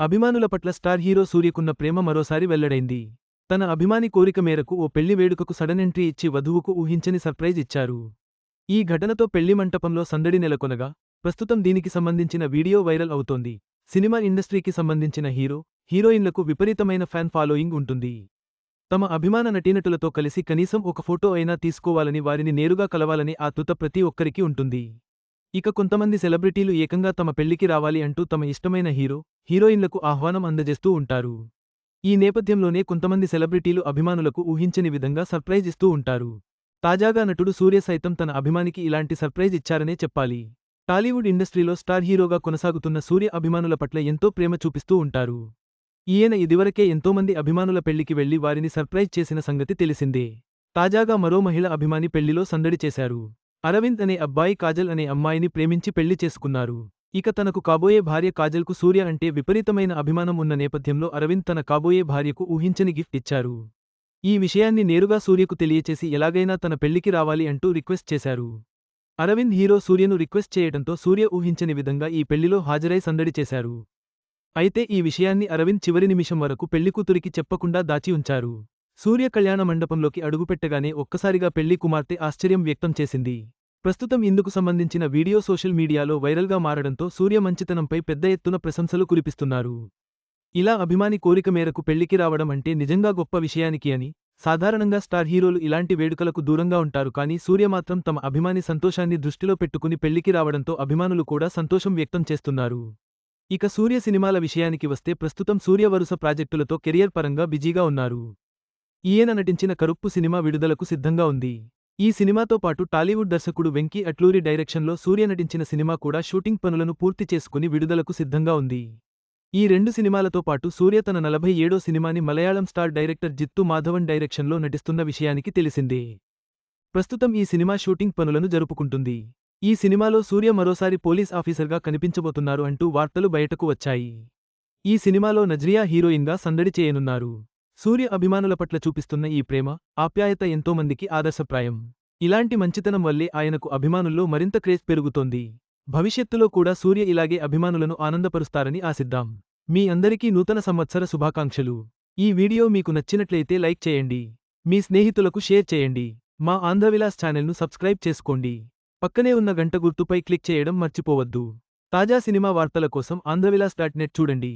అభిమానుల పట్ల star hero సూర్యకున్న ప్రేమ మరోసారి వెల్లడైంది. తన అభిమాని కోరిక మేరకు ఓ పెళ్ళి వేడుకకు సడన్ ఎంట్రీ ఇచ్చి వధువుకు ఊహించని సర్ప్రైజ్ ఇచ్చారు. ఈ ఘటనతో పెళ్ళి మంటపంలో సందడి నెలకొనగా ప్రస్తుతం దీనికి సంబంధించిన వీడియో వైరల్ అవుతోంది. సినిమా ఇండస్ట్రీకి సంబంధించిన హీరో హీరోయిన్లకు విపరీతమైన ఫ్యాన్ ఫాలోయింగ్ ఉంటుంది. తమ అభిమాన నటీనటులతో కలిసి కనీసం ఒక ఫోటో అయినా తీసుకోవాలని వారిని నేరుగా కలవాలని ఆ తుత ప్రతి ఒక్కరికి ఉంటుంది. ఇక కొంతమంది సెలబ్రిటీలు ఏకంగా తమ పెళ్ళికి రావాలి అంటూ తమ ఇష్టమైన హీరో హీరోయిన్లకు ఆహ్వానం అందజేస్తూ ఉంటారు. ఈ నేపథ్యంలోనే కొంతమంది సెలబ్రిటీలు అభిమానులకు ఊహించని విధంగా సర్ప్రైజ్ ఇస్తూ ఉంటారు. తాజాగా నటుడు సూర్య సైతం తన అభిమానికి ఇలాంటి సర్ప్రైజ్ ఇచ్చారనే చెప్పాలి. టాలీవుడ్ ఇండస్ట్రీలో స్టార్ హీరోగా కొనసాగుతున్న సూర్య అభిమానుల పట్ల ఎంతో ప్రేమ చూపిస్తూ ఉంటారు. ఈయన ఇదివరకే ఎంతోమంది అభిమానుల పెళ్ళికి వెళ్ళి వారిని సర్ప్రైజ్ చేసిన సంగతి తెలిసిందే. తాజాగా మరో మహిళ అభిమాని పెళ్ళిలో సందడి చేశారు. అరవింద్ అనే అబ్బాయి కాజల్ అనే అమ్మాయిని ప్రేమించి పెళ్ళి చేసుకున్నారు. ఇక తనకు కాబోయే భార్య కాజల్కు సూర్య అంటే విపరీతమైన అభిమానం ఉన్న నేపథ్యంలో అరవింద్ తన కాబోయే భార్యకు ఊహించని గిఫ్ట్ ఇచ్చారు. ఈ విషయాన్ని నేరుగా సూర్యకు తెలియచేసి ఎలాగైనా తన పెళ్ళికి రావాలి అంటూ రిక్వెస్ట్ చేశారు. అరవింద్ హీరో సూర్యను రిక్వెస్ట్ చేయడంతో సూర్య ఊహించని విధంగా ఈ పెళ్ళిలో హాజరై సందడి చేశారు. అయితే ఈ విషయాన్ని అరవింద్ చివరి నిమిషం వరకు పెళ్ళికూతురికి చెప్పకుండా దాచి ఉంచారు. సూర్య కళ్యాణ మండపంలోకి అడుగుపెట్టగానే ఒక్కసారిగా పెళ్ళి కుమార్తె ఆశ్చర్యం వ్యక్తం చేసింది. ప్రస్తుతం ఇందుకు సంబంధించిన వీడియో సోషల్ మీడియాలో వైరల్గా మారడంతో సూర్య మంచితనంపై పెద్ద ఎత్తున ప్రశంసలు కురిపిస్తున్నారు. ఇలా అభిమాని కోరిక మేరకు పెళ్ళికి రావడం అంటే నిజంగా గొప్ప విషయానికి అని సాధారణంగా స్టార్ హీరోలు ఇలాంటి వేడుకలకు దూరంగా ఉంటారు కానీ సూర్య మాత్రం తమ అభిమాని సంతోషాన్ని దృష్టిలో పెట్టుకుని పెళ్ళికి రావడంతో అభిమానులు కూడా సంతోషం వ్యక్తం చేస్తున్నారు. ఇక సూర్య సినిమాల విషయానికి వస్తే ప్రస్తుతం సూర్య వరుస ప్రాజెక్టులతో కెరియర్ పరంగా బిజీగా ఉన్నారు. ఈయన నటించిన కరుప్పు సినిమా విడుదలకు సిద్ధంగా ఉంది. ఈ సినిమాతో పాటు టాలీవుడ్ దర్శకుడు వెంకీ అట్లూరి డైరెక్షన్లో సూర్య నటించిన సినిమా కూడా షూటింగ్ పనులను పూర్తి చేసుకుని విడుదలకు సిద్ధంగా ఉంది. ఈ రెండు సినిమాలతో పాటు సూర్య తన నలభై ఏడో సినిమాని మలయాళం స్టార్ డైరెక్టర్ జిత్తు మాధవన్ డైరెక్షన్లో నటిస్తున్న విషయానికి తెలిసిందే. ప్రస్తుతం ఈ సినిమా షూటింగ్ పనులను జరుపుకుంటుంది. ఈ సినిమాలో సూర్య మరోసారి పోలీస్ ఆఫీసర్గా కనిపించబోతున్నారు అంటూ వార్తలు బయటకు వచ్చాయి. ఈ సినిమాలో నజ్రియా హీరోయిన్గా సందడి చేయనున్నారు. సూర్య అభిమానుల పట్ల చూపిస్తున్న ఈ ప్రేమ ఆప్యాయత ఎంతోమందికి ఆదర్శప్రాయం. ఇలాంటి మంచితనం వల్లే ఆయనకు అభిమానుల్లో మరింత క్రేజ్ పెరుగుతోంది. భవిష్యత్తులో కూడా సూర్య ఇలాగే అభిమానులను ఆనందపరుస్తారని ఆశిద్దాం. మీ అందరికీ నూతన సంవత్సర శుభాకాంక్షలు. ఈ వీడియో మీకు నచ్చినట్లయితే లైక్ చేయండి. మీ స్నేహితులకు షేర్ చేయండి. మా ఆంధ్రవిలాస్ ఛానల్ను సబ్స్క్రైబ్ చేసుకోండి. పక్కనే ఉన్న గంట గుర్తుపై క్లిక్ చేయడం మర్చిపోవద్దు. తాజా సినిమా వార్తల కోసం ఆంధ్రవిలాస్ డాట్ నెట్ చూడండి.